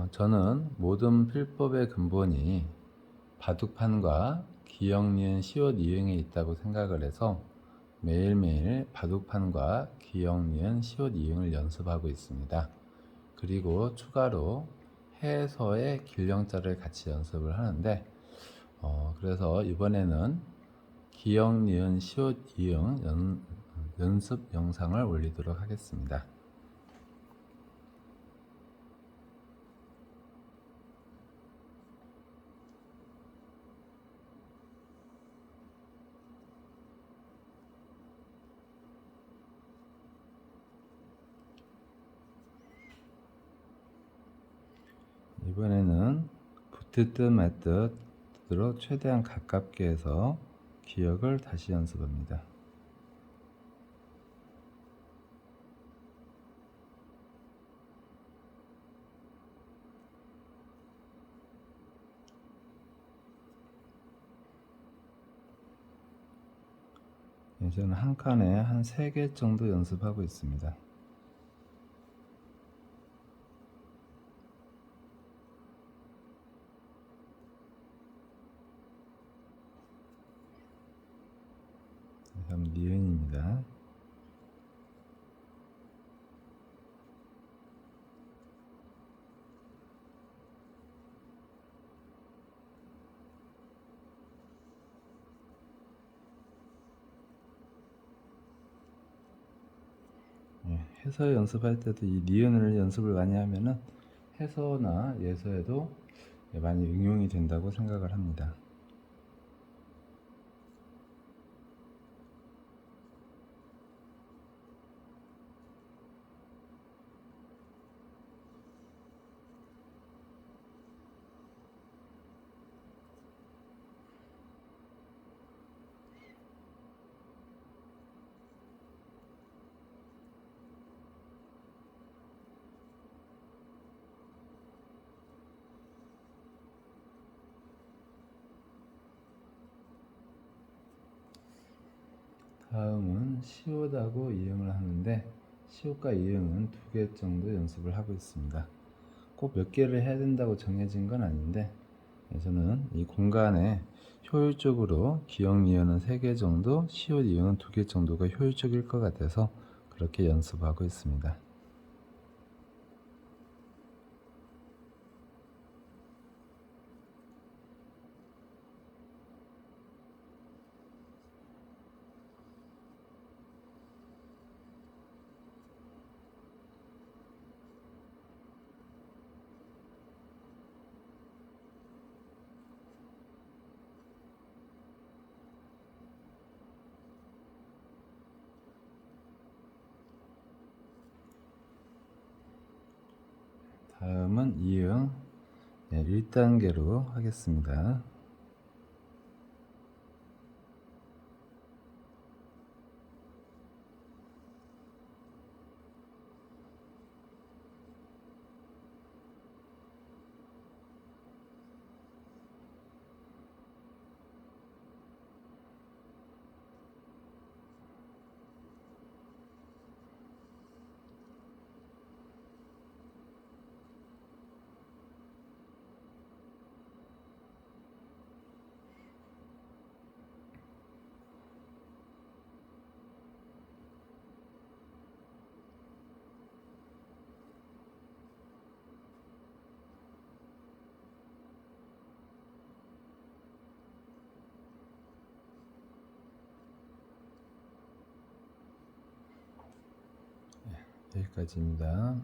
어, 저는 모든 필법의 근본이 바둑판과 기역, 니은, 시옷, 이응에 있다고 생각을 해서 매일매일 바둑판과 기역, 니은, 시옷, 이응을 연습하고 있습니다. 그리고 추가로 해서의 길령자를 같이 연습을 하는데 어, 그래서 이번에는 기역, 니은, 시옷, 이응 연, 연습 영상을 올리도록 하겠습니다. 이번에는 붙을 듯말 듯으로 최대한 가깝게 해서 기억을 다시 연습합니다. 예, 저는 한 칸에 한세개 정도 연습하고 있습니다. 다음 니은입니다. 예, 해서 연습할 때도 이 니은을 연습을 많이 하면은 해서나 예서에도 많이 응용이 된다고 생각을 합니다. 다음은 시옷하고 이응을 하는데 시옷과 이응은 두 개 정도 연습을 하고 있습니다. 꼭 몇 개를 해야 된다고 정해진 건 아닌데 예, 저는 이 공간에 효율적으로 기억 니은은 세 개 정도, 시옷 이응은 두 개 정도가 효율적일 것 같아서 그렇게 연습하고 있습니다. 다음은 이응 네, 1단계로 하겠습니다. 여기까지입니다.